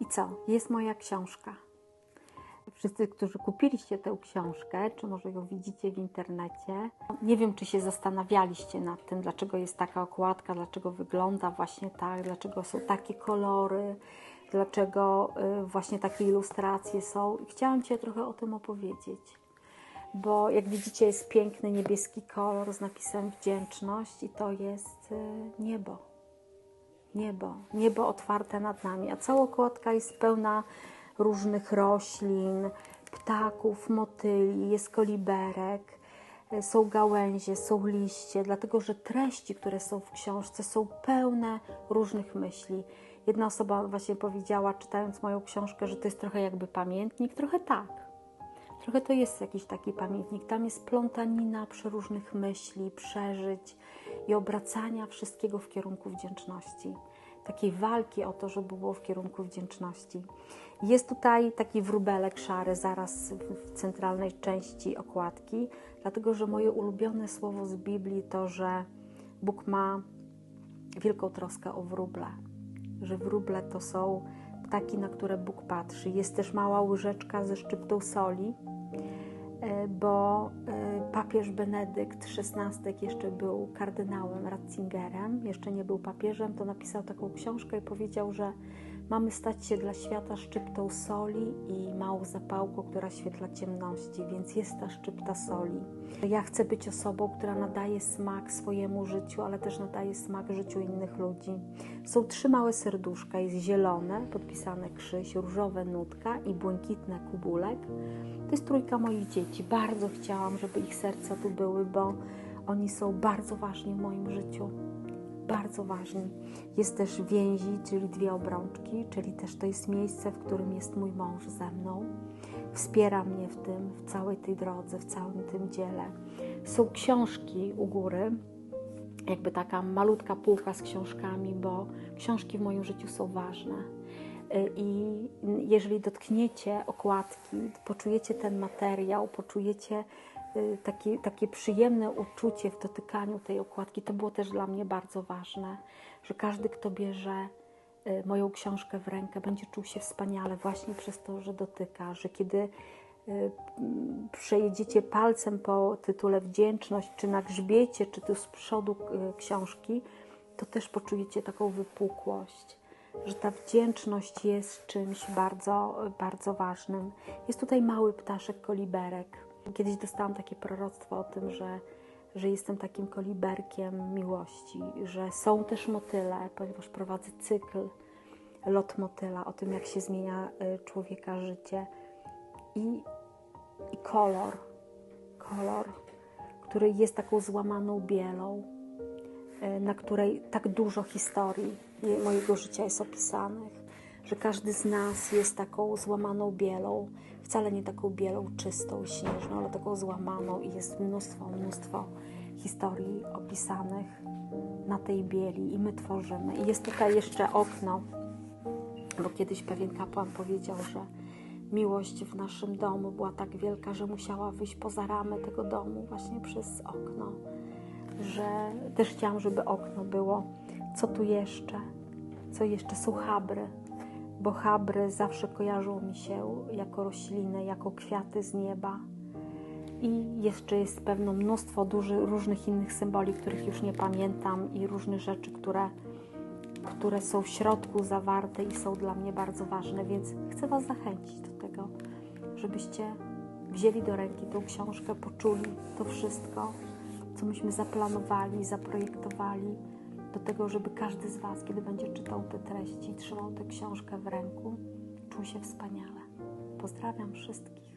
I co? Jest moja książka. Wszyscy, którzy kupiliście tę książkę, czy może ją widzicie w internecie, nie wiem, czy się zastanawialiście nad tym, dlaczego jest taka okładka, dlaczego wygląda właśnie tak, dlaczego są takie kolory, dlaczego y, właśnie takie ilustracje są. Chciałam Cię trochę o tym opowiedzieć, bo jak widzicie, jest piękny niebieski kolor z napisem wdzięczność, i to jest y, niebo. Niebo, niebo otwarte nad nami, a cała okładka jest pełna różnych roślin, ptaków, motyli, jest koliberek, e, są gałęzie, są liście, dlatego że treści, które są w książce, są pełne różnych myśli. Jedna osoba właśnie powiedziała, czytając moją książkę, że to jest trochę jakby pamiętnik, trochę tak. Trochę to jest jakiś taki pamiętnik. Tam jest plątanina przeróżnych myśli, przeżyć i obracania wszystkiego w kierunku wdzięczności. Takiej walki o to, żeby było w kierunku wdzięczności. Jest tutaj taki wróbelek szary zaraz w centralnej części okładki, dlatego że moje ulubione słowo z Biblii to, że Bóg ma wielką troskę o wróble, że wróble to są ptaki, na które Bóg patrzy. Jest też mała łyżeczka ze szczyptą soli, bo e, papież Benedykt XVI jeszcze był kardynałem Ratzingerem, jeszcze nie był papieżem, to napisał taką książkę i powiedział, że Mamy stać się dla świata szczyptą soli i małą zapałką, która świetla ciemności, więc jest ta szczypta soli. Ja chcę być osobą, która nadaje smak swojemu życiu, ale też nadaje smak życiu innych ludzi. Są trzy małe serduszka, jest zielone, podpisane krzyż, różowe nutka i błękitne kubulek. To jest trójka moich dzieci. Bardzo chciałam, żeby ich serca tu były, bo oni są bardzo ważni w moim życiu bardzo ważni. Jest też więzi, czyli dwie obrączki, czyli też to jest miejsce, w którym jest mój mąż ze mną. Wspiera mnie w tym, w całej tej drodze, w całym tym dziele. Są książki u góry, jakby taka malutka półka z książkami, bo książki w moim życiu są ważne. I jeżeli dotkniecie okładki, poczujecie ten materiał, poczujecie Y, takie, takie przyjemne uczucie w dotykaniu tej okładki. To było też dla mnie bardzo ważne, że każdy, kto bierze y, moją książkę w rękę, będzie czuł się wspaniale właśnie przez to, że dotyka, że kiedy y, przejedziecie palcem po tytule Wdzięczność, czy na grzbiecie, czy tu z przodu książki, to też poczujecie taką wypukłość, że ta wdzięczność jest czymś bardzo, bardzo ważnym. Jest tutaj mały ptaszek koliberek, Kiedyś dostałam takie proroctwo o tym, że, że jestem takim koliberkiem miłości, że są też motyle, ponieważ prowadzę cykl lot motyla, o tym, jak się zmienia y, człowieka życie. I, i kolor, kolor, który jest taką złamaną bielą, y, na której tak dużo historii mojego życia jest opisanych, że każdy z nas jest taką złamaną bielą, wcale nie taką bielą, czystą, śnieżną, ale taką złamaną i jest mnóstwo, mnóstwo historii opisanych na tej bieli i my tworzymy. I jest tutaj jeszcze okno, bo kiedyś pewien kapłan powiedział, że miłość w naszym domu była tak wielka, że musiała wyjść poza ramę tego domu właśnie przez okno. Że też chciałam, żeby okno było. Co tu jeszcze? Co jeszcze? Są habry bo chabry zawsze kojarzą mi się jako rośliny, jako kwiaty z nieba. I jeszcze jest pewno mnóstwo duży, różnych innych symboli, których już nie pamiętam, i różnych rzeczy, które, które są w środku zawarte i są dla mnie bardzo ważne, więc chcę Was zachęcić do tego, żebyście wzięli do ręki tą książkę, poczuli to wszystko, co myśmy zaplanowali, zaprojektowali do tego, żeby każdy z Was, kiedy będzie czytał te treści, trzymał tę książkę w ręku, czuł się wspaniale. Pozdrawiam wszystkich.